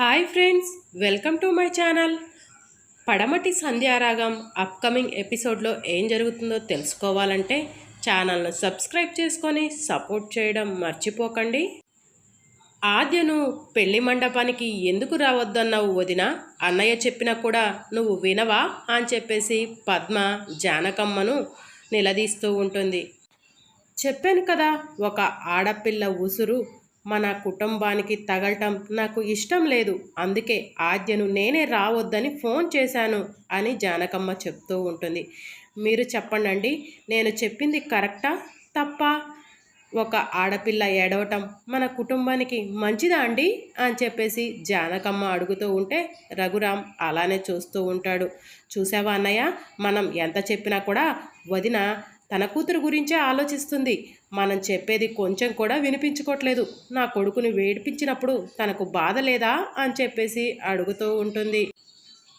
Hi friends welcome to my channel. Padamati Sandhyaragam upcoming ఎపిసోడ్లో ఏం జరుగుతుందో తెలుసుకోవాలంటే ఛానల్ను సబ్స్క్రైబ్ చేసుకొని సపోర్ట్ చేయడం మర్చిపోకండి. ఆద్యను పెళ్ళి మండపానికి ఎందుకు రావద్దన్నావు వదిన? అన్నయ్య చెప్పినా కూడా నువ్వు వినవా? అని చెప్పేసి పద్మ జానకమ్మను నిలదీస్తూ ఉంటుంది. చెప్పాను కదా ఒక ఆడపిల్ల ఉసురు మన కుటుంబానికి తగలటం నాకు ఇష్టం లేదు. అందుకే ఆద్యను నేనే రావద్దని ఫోన్ చేశాను అని జానకమ్మ చెప్తూ ఉంటుంది. మీరు చెప్పండి నేను చెప్పింది కరెక్టా? తప్ప ఒక ఆడపిల్ల ఏడవటం మన కుటుంబానికి మంచిదా అండి? అని చెప్పేసి జానకమ్మ అడుగుతూ ఉంటే రఘురామ్ అలానే చూస్తూ ఉంటాడు. చూసావా అన్నయ్య మనం ఎంత చెప్పినా కూడా వదిన తన కూతురు గురించే ఆలోచిస్తుంది. మనం చెప్పేది కొంచెం కూడా వినిపించుకోవట్లేదు నా కొడుకుని వేడిపించినప్పుడు తనకు బాధ లేదా? అని చెప్పేసి అడుగుతూ ఉంటుంది.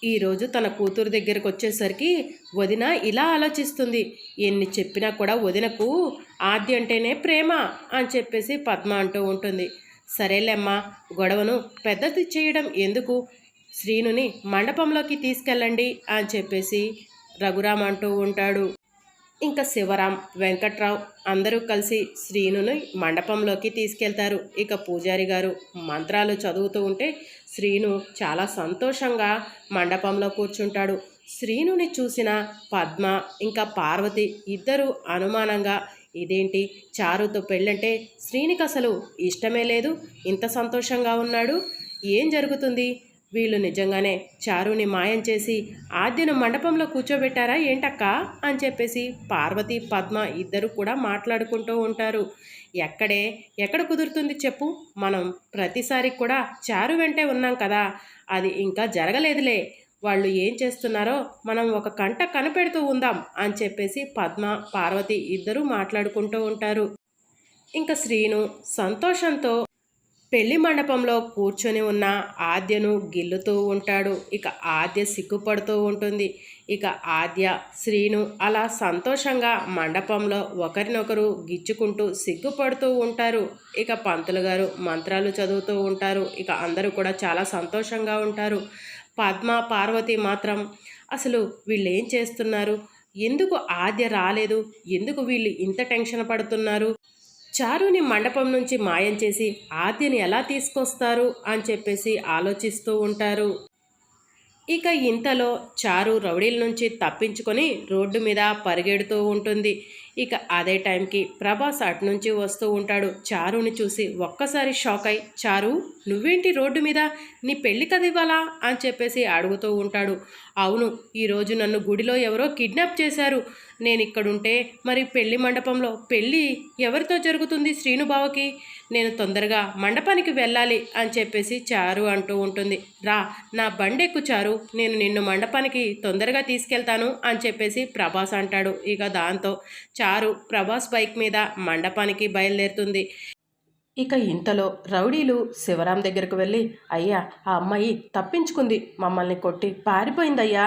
ఈరోజు తన కూతురు దగ్గరకు వచ్చేసరికి వదిన ఇలా ఆలోచిస్తుంది. ఎన్ని చెప్పినా కూడా వదినకు ఆద్య అంటేనే ప్రేమ అని చెప్పేసి పద్మ అంటూ ఉంటుంది. సరేలేమ్మా గొడవను పెద్దది చేయడం ఎందుకు? శ్రీనుని మండపంలోకి తీసుకెళ్ళండి అని చెప్పేసి రఘురామ్ అంటూ ఉంటాడు. ఇంకా శివరాం వెంకట్రావు అందరూ కలిసి శ్రీనుని మండపంలోకి తీసుకెళ్తారు. ఇక పూజారి గారు మంత్రాలు చదువుతూ ఉంటే శ్రీను చాలా సంతోషంగా మండపంలో కూర్చుంటాడు. శ్రీనుని చూసిన పద్మ ఇంకా పార్వతి ఇద్దరు అనుమానంగా ఇదేంటి? చారుతో పెళ్ళంటే శ్రీనికి అసలు ఇష్టమే లేదు? ఇంత సంతోషంగా ఉన్నాడు? ఏం జరుగుతుంది? వీళ్ళు నిజంగానే చారుని మాయం చేసి ఆద్యను మండపంలో కూర్చోబెట్టారా ఏంటక్కా? అని చెప్పేసి పార్వతి పద్మ ఇద్దరు కూడా మాట్లాడుకుంటూ ఉంటారు. ఎక్కడే ఎక్కడ కుదురుతుంది చెప్పు? మనం ప్రతిసారి కూడా చారు వెంటే ఉన్నాం కదా. అది ఇంకా జరగలేదులే. వాళ్ళు ఏం చేస్తున్నారో మనం ఒక కంట కనిపెడుతూ ఉందాం అని చెప్పేసి పద్మ పార్వతి ఇద్దరూ మాట్లాడుకుంటూ ఉంటారు. ఇంకా శ్రీను సంతోషంతో పెళ్ళి మండపంలో కూర్చొని ఉన్న ఆద్యను గిల్లుతూ ఉంటాడు. ఇక ఆద్య సిగ్గుపడుతూ ఉంటుంది. ఇక ఆద్య శ్రీను అలా సంతోషంగా మండపంలో ఒకరినొకరు గిచ్చుకుంటూ సిగ్గుపడుతూ ఉంటారు. ఇక పంతులు గారు మంత్రాలు చదువుతూ ఉంటారు. ఇక అందరూ కూడా చాలా సంతోషంగా ఉంటారు. పద్మ పార్వతి మాత్రం అసలు వీళ్ళు ఏం చేస్తున్నారు? ఎందుకు ఆద్య రాలేదు? ఎందుకు వీళ్ళు ఇంత టెన్షన్ పడుతున్నారు? చారుని మండపం నుంచి మాయం చేసి ఆద్యని ఎలా తీసుకొస్తారు అని చెప్పేసి ఆలోచిస్తూ ఉంటారు. ఇక ఇంతలో చారు రౌడీల నుంచి తప్పించుకొని రోడ్డు మీద పరిగెడుతూ ఉంటుంది. ఇక అదే టైంకి ప్రభాస్ అటు నుంచి వస్తూ ఉంటాడు. చారుని చూసి ఒక్కసారి షాక్ అయి చారు నువ్వేంటి రోడ్డు మీద? నీ పెళ్ళి కదివ్వాలా అని చెప్పేసి అడుగుతూ ఉంటాడు. అవును ఈరోజు నన్ను గుడిలో ఎవరో కిడ్నాప్ చేశారు. నేను ఇక్కడుంటే మరి పెళ్ళి మండపంలో పెళ్ళి ఎవరితో జరుగుతుంది శ్రీనుబావకి? నేను తొందరగా మండపానికి వెళ్ళాలి అని చెప్పేసి చారు అంటూ ఉంటుంది. రా నా బండెక్కు చారు. నేను నిన్ను మండపానికి తొందరగా తీసుకెళ్తాను అని చెప్పేసి ప్రభాస్ అంటాడు ఇక దాంతో. చారు ప్రభాస్ బైక్ మీద మండపానికి బయలుదేరుతుంది. ఇక ఇంతలో రౌడీలు శివరాం దగ్గరకు వెళ్ళి అయ్యా ఆ అమ్మాయి తప్పించుకుంది. మమ్మల్ని కొట్టి పారిపోయిందయ్యా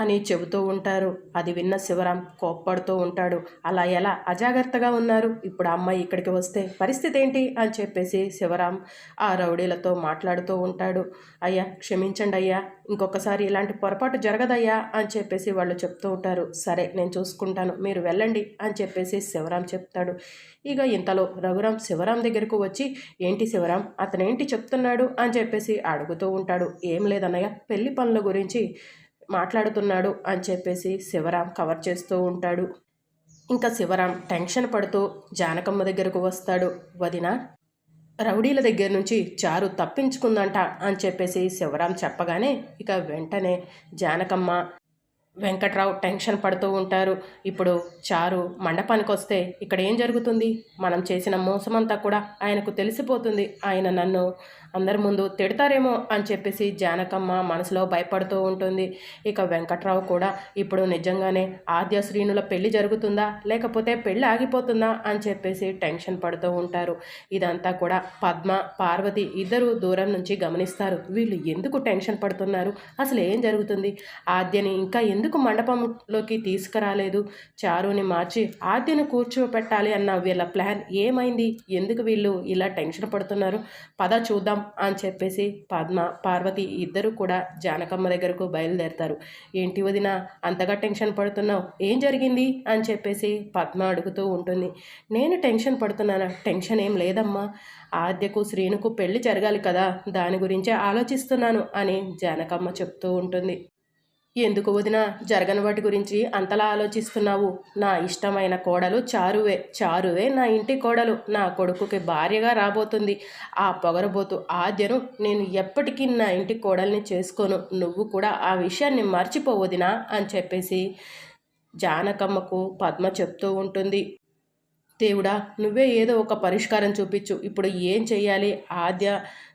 అని చెబుతూ ఉంటారు. అది విన్న శివరాం కోప్పడుతూ ఉంటాడు. అలా ఎలా అజాగ్రత్తగా ఉన్నారు? ఇప్పుడు అమ్మాయి ఇక్కడికి వస్తే పరిస్థితి ఏంటి? అని చెప్పేసి శివరాం ఆ రౌడీలతో మాట్లాడుతూ ఉంటాడు. అయ్యా క్షమించండి అయ్యా. ఇంకొకసారి ఇలాంటి పొరపాటు జరగదయ్యా అని చెప్పేసి వాళ్ళు చెప్తూ ఉంటారు. సరే నేను చూసుకుంటాను. మీరు వెళ్ళండి అని చెప్పేసి శివరాం చెప్తాడు. ఇక ఇంతలో రఘురాం శివరాం దగ్గరకు వచ్చి ఏంటి శివరాం? అతనేంటి చెప్తున్నాడు? అని చెప్పేసి అడుగుతూ ఉంటాడు. ఏం లేదన్నయ్య. పెళ్ళి పనుల గురించి మాట్లాడుతున్నాడు అని చెప్పేసి శివరాం కవర్ చేస్తూ ఉంటాడు. ఇంకా శివరాం టెన్షన్ పడుతూ జానకమ్మ దగ్గరకు వస్తాడు. వదిన రౌడీల దగ్గర నుంచి చారు తప్పించుకుందంట అని చెప్పేసి శివరాం చెప్పగానే ఇక వెంటనే జానకమ్మ వెంకట్రావు టెన్షన్ పడుతూ ఉంటారు. ఇప్పుడు చారు మండపానికి వస్తే ఇక్కడ ఏం జరుగుతుంది? మనం చేసిన మోసమంతా కూడా ఆయనకు తెలిసిపోతుంది. ఆయన నన్ను అందరి ముందు తిడతారేమో అని చెప్పేసి జానకమ్మ మనసులో భయపడుతూ ఉంటుంది. ఇక వెంకట్రావు కూడా ఇప్పుడు నిజంగానే ఆద్య శ్రీనుల పెళ్ళి జరుగుతుందా? లేకపోతే పెళ్ళి ఆగిపోతుందా? అని చెప్పేసి టెన్షన్ పడుతూ ఉంటారు. ఇదంతా కూడా పద్మ పార్వతి ఇద్దరు దూరం నుంచి గమనిస్తారు. వీళ్ళు ఎందుకు టెన్షన్ పడుతున్నారు? అసలు ఏం జరుగుతుంది? ఆద్యని ఇంకా ఎందుకు ఎందుకు మండపంలోకి తీసుకురాలేదు? చారుని మార్చి ఆద్యను కూర్చోపెట్టాలి అన్న వీళ్ళ ప్లాన్ ఏమైంది? ఎందుకు వీళ్ళు ఇలా టెన్షన్ పడుతున్నారు? పద చూద్దాం అని చెప్పేసి పద్మ పార్వతి ఇద్దరు కూడా జానకమ్మ దగ్గరకు బయలుదేరతారు. ఏంటి వదిన అంతగా టెన్షన్ పడుతున్నావు? ఏం జరిగింది? అని చెప్పేసి పద్మ అడుగుతూ ఉంటుంది. నేను టెన్షన్ పడుతున్నాను? టెన్షన్ ఏం లేదమ్మా. ఆద్యకు శ్రీనుకు పెళ్ళి జరగాలి కదా? దాని గురించే ఆలోచిస్తున్నాను అని జానకమ్మ చెప్తూ ఉంటుంది. ఎందుకు వదిన? జరగని వాటి గురించి అంతలా ఆలోచిస్తున్నావు. నా ఇష్టమైన కోడలు చారువే. చారువే నా ఇంటి కోడలు. నా కొడుకుకి భార్యగా రాబోతుంది. ఆ పొగరబోతు ఆద్యను నేను ఎప్పటికీ నా ఇంటి కోడల్ని చేసుకోను. నువ్వు కూడా ఆ విషయాన్ని మర్చిపోవదినా అని చెప్పేసి జానకమ్మకు పద్మ చెప్తూ ఉంటుంది. దేవుడా నువ్వే ఏదో ఒక పరిష్కారం చూపించు. ఇప్పుడు ఏం చెయ్యాలి? ఆద్య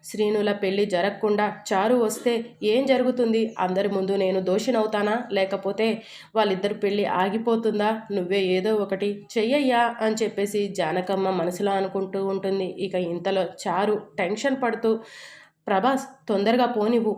శ్రీనుల పెళ్ళి జరగకుండా చారు వస్తే ఏం జరుగుతుంది? అందరి ముందు నేను దోషినవుతానా? లేకపోతే వాళ్ళిద్దరు పెళ్ళి ఆగిపోతుందా? నువ్వే ఏదో ఒకటి చెయ్యయ్యా అని చెప్పేసి జానకమ్మ మనసులో అనుకుంటూ ఉంటుంది. ఇక ఇంతలో చారు టెన్షన్ పడుతూ ప్రభాస్ తొందరగా పోనివ్వు.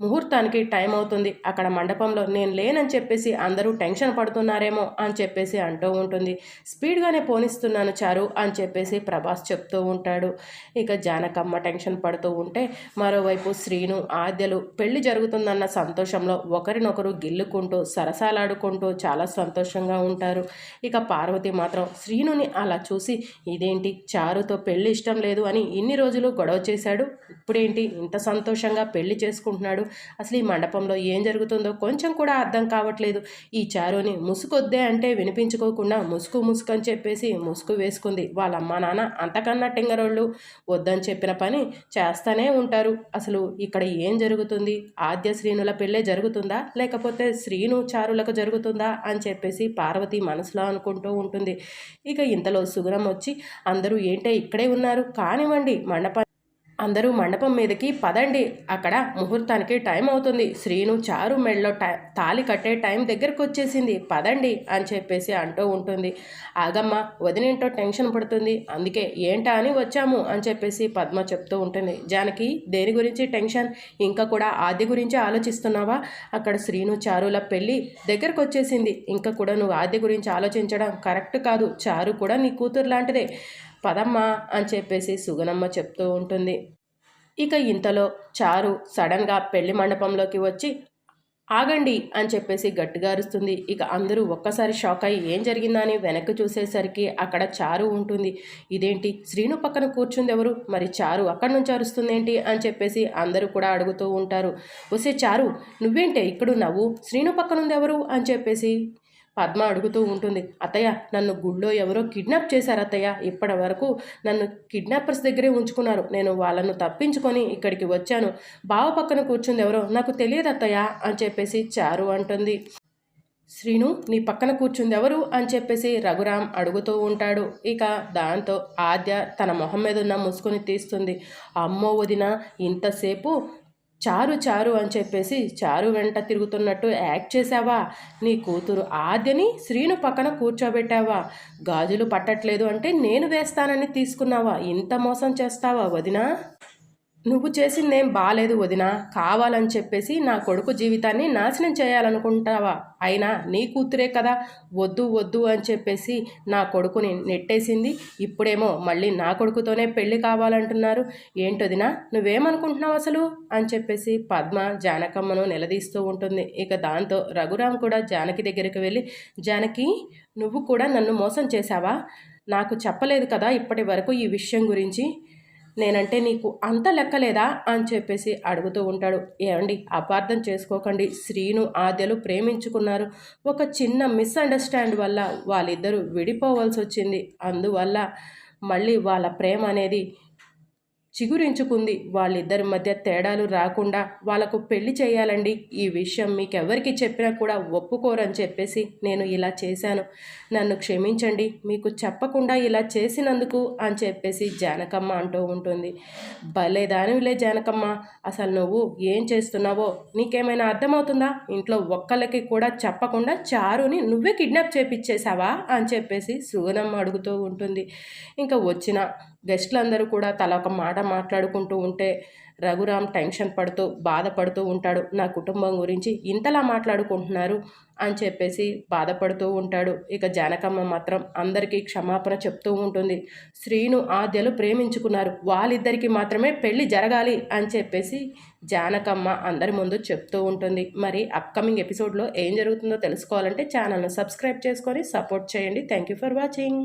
ముహూర్తానికి టైం అవుతుంది. అక్కడ మండపంలో నేను లేనని చెప్పేసి అందరూ టెన్షన్ పడుతున్నారేమో అని చెప్పేసి అంటూ ఉంటుంది. స్పీడ్గానే పోనిస్తున్నాను చారు అని చెప్పేసి ప్రభాస్ చెప్తూ ఉంటాడు. ఇక జానకమ్మ టెన్షన్ పడుతూ ఉంటే మరోవైపు శ్రీను ఆద్యలు పెళ్ళి జరుగుతుందన్న సంతోషంలో ఒకరినొకరు గిల్లుకుంటూ సరసాలాడుకుంటూ చాలా సంతోషంగా ఉంటారు. ఇక పార్వతి మాత్రం శ్రీనుని అలా చూసి ఇదేంటి చారుతో పెళ్ళి ఇష్టం లేదు అని ఇన్ని రోజులు గొడవ చేశాడు? ఇప్పుడేంటి ఇంత సంతోషంగా పెళ్ళి చేసుకుంటున్నాడు? అసలు ఈ మండపంలో ఏం జరుగుతుందో కొంచెం కూడా అర్థం కావట్లేదు. ఈ చారుని ముసుకొద్దే అంటే వినిపించుకోకుండా ముసుగు ముసుగు అని చెప్పేసి ముసుగు వేసుకుంది. వాళ్ళ అమ్మ నాన్న అంతకన్నా టింగరోళ్ళు. వద్దని చెప్పిన పని చేస్తానే ఉంటారు. అసలు ఇక్కడ ఏం జరుగుతుంది? ఆద్య శ్రీనుల పెళ్ళే జరుగుతుందా? లేకపోతే శ్రీను చారులకు జరుగుతుందా? అని చెప్పేసి పార్వతి మనసులో అనుకుంటూ ఉంటుంది. ఇక ఇంతలో సుగుణం వచ్చి అందరూ ఏంటే ఇక్కడే ఉన్నారు? కానివ్వండి మండపం అందరూ మండపం మీదకి పదండి. అక్కడ ముహూర్తానికి టైం అవుతుంది. శ్రీను చారు మెడలో తాలి కట్టే టైం దగ్గరకు వచ్చేసింది పదండి అని చెప్పేసి అంటూ ఉంటుంది. ఆగమ్మ వదినేంటో టెన్షన్ పడుతుంది. అందుకే ఏంటా అని వచ్చాము అని చెప్పేసి పద్మ చెప్తూ ఉంటుంది. జానకి దేని గురించి టెన్షన్? ఇంకా కూడా ఆది గురించి ఆలోచిస్తున్నావా? అక్కడ శ్రీను చారుల పెళ్ళి దగ్గరకు వచ్చేసింది ఇంకా కూడా నువ్వు ఆది గురించి ఆలోచించడం కరెక్ట్ కాదు. చారు కూడా నీ కూతురు లాంటిదే. పదమ్మా అని చెప్పేసి సుగనమ్మ చెప్తూ ఉంటుంది. ఇక ఇంతలో చారు సడన్గా పెళ్ళి మండపంలోకి వచ్చి ఆగండి అని చెప్పేసి గట్టిగా అరుస్తుంది. ఇక అందరూ ఒక్కసారి షాక్ అయ్యి ఏం జరిగిందని? వెనక్కి చూసేసరికి అక్కడ చారు ఉంటుంది. ఇదేంటి? శ్రీను పక్కన కూర్చుంది ఎవరు? మరి చారు అక్కడి నుంచి అరుస్తుందేంటి? అని చెప్పేసి అందరూ కూడా అడుగుతూ ఉంటారు. వసే చారు నువ్వేంటే ఇక్కడ నవ్వు శ్రీను పక్కనుంది ఎవరు? అని చెప్పేసి పద్మ అడుగుతూ ఉంటుంది అత్తయ్య నన్ను గుళ్ళో ఎవరో కిడ్నాప్ చేశారు అత్తయ్య. ఇప్పటి వరకు నన్ను కిడ్నాపర్స్ దగ్గరే ఉంచుకున్నారు. నేను వాళ్ళను తప్పించుకొని ఇక్కడికి వచ్చాను. బావ పక్కన కూర్చుంది ఎవరో నాకు తెలియదు అత్తయ్య అని చెప్పేసి చారు అంటుంది. శ్రీను నీ పక్కన కూర్చుంది ఎవరు? అని చెప్పేసి రఘురామ్ అడుగుతూ ఉంటాడు. ఇక దాంతో ఆద్య తన మొహం మీద ఉన్న ముసుకుని తీస్తుంది. అమ్మో వదిన ఇంతసేపు చారు చారు అని చెప్పేసి చారు వెంట తిరుగుతున్నట్టు యాక్ట్ చేశావా? నీ కూతురు ఆద్యని శ్రీను పక్కన కూర్చోబెట్టావా? గాజులు పట్టట్లేదు అంటే నేను వేస్తానని తీసుకున్నావా? ఇంత మోసం చేస్తావా వదినా? నువ్వు చేసిందేం బాగాలేదు వదిన. కావాలని చెప్పేసి నా కొడుకు జీవితాన్ని నాశనం చేయాలనుకుంటావా? అయినా నీ కూతురే కదా. వద్దు వద్దు అని చెప్పేసి నా కొడుకుని నెట్టేసింది. ఇప్పుడేమో మళ్ళీ నా కొడుకుతోనే పెళ్ళి కావాలంటున్నారు. ఏంటొదినా నువ్వేమనుకుంటున్నావు అసలు? అని చెప్పేసి పద్మ జానకమ్మను నిలదీస్తూ ఉంటుంది. ఇక దాంతో రఘురామ్ కూడా జానకి దగ్గరికి వెళ్ళి జానకి నువ్వు కూడా నన్ను మోసం చేశావా? నాకు చెప్పలేదు కదా ఇప్పటి వరకు ఈ విషయం గురించి. నేనంటే నీకు అంత లెక్కలేదా అని చెప్పేసి అడుగుతూ ఉంటాడు. ఏమండి అపార్థం చేసుకోకండి. శ్రీను ఆద్యలు ప్రేమించుకున్నారు. ఒక చిన్న మిస్అండర్స్టాండ్ వల్ల వాళ్ళిద్దరూ విడిపోవాల్సి వచ్చింది అందువల్ల మళ్ళీ వాళ్ళ ప్రేమ అనేది చిగురించుకుంది. వాళ్ళిద్దరి మధ్య తేడాలు రాకుండా వాళ్ళకు పెళ్ళి చేయాలండి. ఈ విషయం మీకెవరికి చెప్పినా కూడా ఒప్పుకోరని చెప్పేసి నేను ఇలా చేశాను. నన్ను క్షమించండి. మీకు చెప్పకుండా ఇలా చేసినందుకు అని చెప్పేసి జానకమ్మ అంటూ ఉంటుంది. భలే దానివిలే జానకమ్మ. అసలు నువ్వు ఏం చేస్తున్నావో నీకేమైనా అర్థమవుతుందా? ఇంట్లో ఒక్కళ్ళకి కూడా చెప్పకుండా చారుని నువ్వే కిడ్నాప్ చేపించేశావా అని చెప్పేసి సుగనమ్మ అడుగుతూ ఉంటుంది. ఇంకా వచ్చిన గెస్టులందరూ కూడా తల ఒక మాట మాట్లాడుకుంటూ ఉంటే రఘురామ్ టెన్షన్ పడుతూ బాధపడుతూ ఉంటాడు. నా కుటుంబం గురించి ఇంతలా మాట్లాడుకుంటున్నారు అని చెప్పేసి బాధపడుతూ ఉంటాడు. ఇక జానకమ్మ మాత్రం అందరికీ క్షమాపణ చెప్తూ ఉంటుంది. శ్రీను ఆద్యలు ప్రేమించుకున్నారు. వాళ్ళిద్దరికీ మాత్రమే పెళ్ళి జరగాలి అని చెప్పేసి జానకమ్మ అందరి ముందు చెప్తూ ఉంటుంది. మరి అప్కమింగ్ ఎపిసోడ్లో ఏం జరుగుతుందో తెలుసుకోవాలంటే ఛానల్ను సబ్స్క్రైబ్ చేసుకొని సపోర్ట్ చేయండి. Thank you for watching